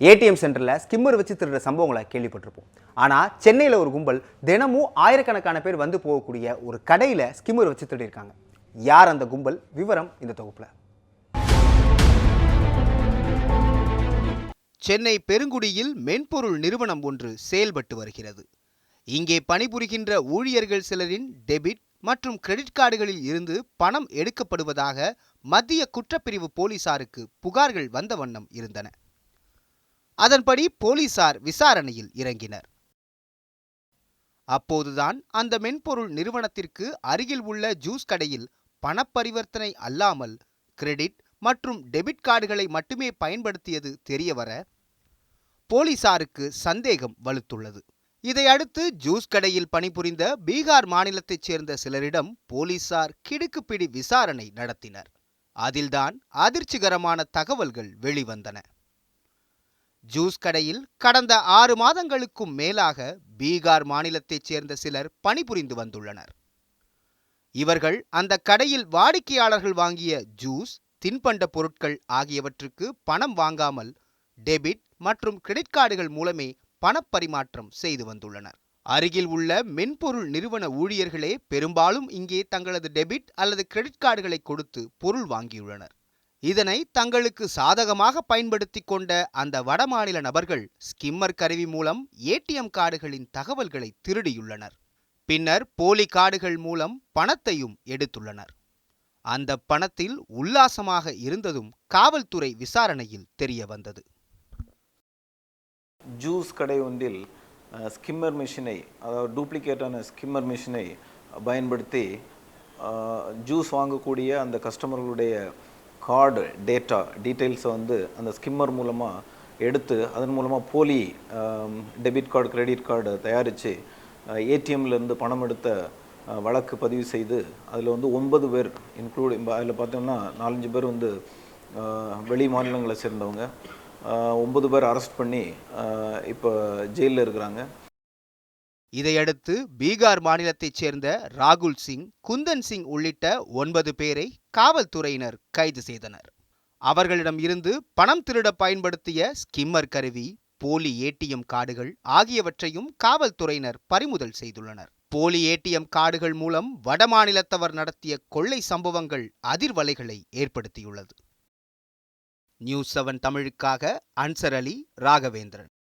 ATM சென்டரில் skimmer வச்சு திருடுற சம்பவங்களை கேள்விப்பட்டிருப்போம். ஆனால் சென்னையில் ஒரு கும்பல் தினமும் ஆயிரக்கணக்கான பேர் வந்து போகக்கூடிய ஒரு கடையில் ஸ்கிம்மர் வச்சு திருடியிருக்காங்க. யார் அந்த கும்பல்? விவரம் இந்த தொகுப்பில். சென்னை பெருங்குடியில் மென்பொருள் நிறுவனம் ஒன்று செயல்பட்டு வருகிறது. இங்கே பணிபுரிகின்ற ஊழியர்கள் சிலரின் டெபிட் மற்றும் கிரெடிட் கார்டுகளில் இருந்து பணம் எடுக்கப்படுவதாக மத்திய குற்றப்பிரிவு போலீசாருக்கு புகார்கள் வந்த வண்ணம் இருந்தன. அதன்படி போலீசார் விசாரணையில் இறங்கினர். அப்போதுதான் அந்த மென்பொருள் நிறுவனத்திற்கு அருகில் உள்ள ஜூஸ் கடையில் பணப்பரிவர்த்தனை அல்லாமல் கிரெடிட் மற்றும் டெபிட் கார்டுகளை மட்டுமே பயன்படுத்தியது தெரியவர போலீசாருக்கு சந்தேகம் வலுத்துள்ளது. இதையடுத்து ஜூஸ் கடையில் பணிபுரிந்த பீகார் மாநிலத்தைச் சேர்ந்த சிலரிடம் போலீசார் கிடுக்குப்பிடி விசாரணை நடத்தினர். அதில்தான் அதிர்ச்சிகரமான தகவல்கள் வெளிவந்தன. ஜூஸ் கடையில் கடந்த ஆறு மாதங்களுக்கும் மேலாக பீகார் மாநிலத்தைச் சேர்ந்த சிலர் பணிபுரிந்து வந்துள்ளனர். இவர்கள் அந்த கடையில் வாடிக்கையாளர்கள் வாங்கிய ஜூஸ் தின்பண்ட பொருட்கள் ஆகியவற்றுக்கு பணம் வாங்காமல் டெபிட் மற்றும் கிரெடிட் கார்டுகள் மூலமே பணப்பரிமாற்றம் செய்து வந்துள்ளனர். அருகில் உள்ள மென்பொருள் நிறுவன ஊழியர்களே பெரும்பாலும் இங்கே தங்களது டெபிட் அல்லது கிரெடிட் கார்டுகளை கொடுத்து பொருள் வாங்கியுள்ளனர். இதனை தங்களுக்கு சாதகமாக பயன்படுத்தி கொண்ட அந்த வடமாநில நபர்கள் ஸ்கிம்மர் கருவி மூலம் ஏடிஎம் கார்டுகளின் தகவல்களை திருடியுள்ளனர். பின்னர் போலி கார்டுகள் மூலம் பணத்தையும் எடுத்துள்ளனர். அந்த பணத்தில் உல்லாசமாக இருந்ததும் காவல்துறை விசாரணையில் தெரிய வந்தது ஜூஸ் கடை ஒன்றில் ஸ்கிம்மர் மிஷினை அதாவது டூப்ளிகேட்டான ஸ்கிம்மர் மிஷினை பயன்படுத்தி ஜூஸ் வாங்கக்கூடிய அந்த கஸ்டமர்களுடைய கார்டு டேட்டா டீட்டெயில்ஸை வந்து அந்த ஸ்கிம்மர் மூலமாக எடுத்து அதன் மூலமாக போலி டெபிட் கார்டு கிரெடிட் கார்டு தயாரித்து ஏடிஎம்லேருந்து பணம் எடுத்த வழக்கு பதிவு செய்து அதில் வந்து ஒன்பது பேர் இன்க்ளூட் அதில் பார்த்தோம்னா நாலஞ்சு பேர் வந்து வெளி மாநிலங்களை சேர்ந்தவங்க. ஒம்பது ஒன்பது பேர் அரெஸ்ட் பண்ணி இப்போ ஜெயிலில் இருக்கிறாங்க. இதையடுத்து பீகார் மாநிலத்தைச் சேர்ந்த ராகுல் சிங் குந்தன் சிங் உள்ளிட்ட ஒன்பது பேரை காவல்துறையினர் கைது செய்தனர். அவர்களிடம் இருந்து பணம் திருட பயன்படுத்திய ஸ்கிம்மர் கருவி போலி ஏடிஎம் கார்டுகள் ஆகியவற்றையும் காவல்துறையினர் பறிமுதல் செய்துள்ளனர். போலி ஏடிஎம் கார்டுகள் மூலம் வடமாநிலத்தவர் நடத்திய கொள்ளை சம்பவங்கள் அதிர்வலைகளை ஏற்படுத்தியுள்ளது. நியூஸ் செவன் தமிழுக்காக அன்சர் அலி ராகவேந்திரன்.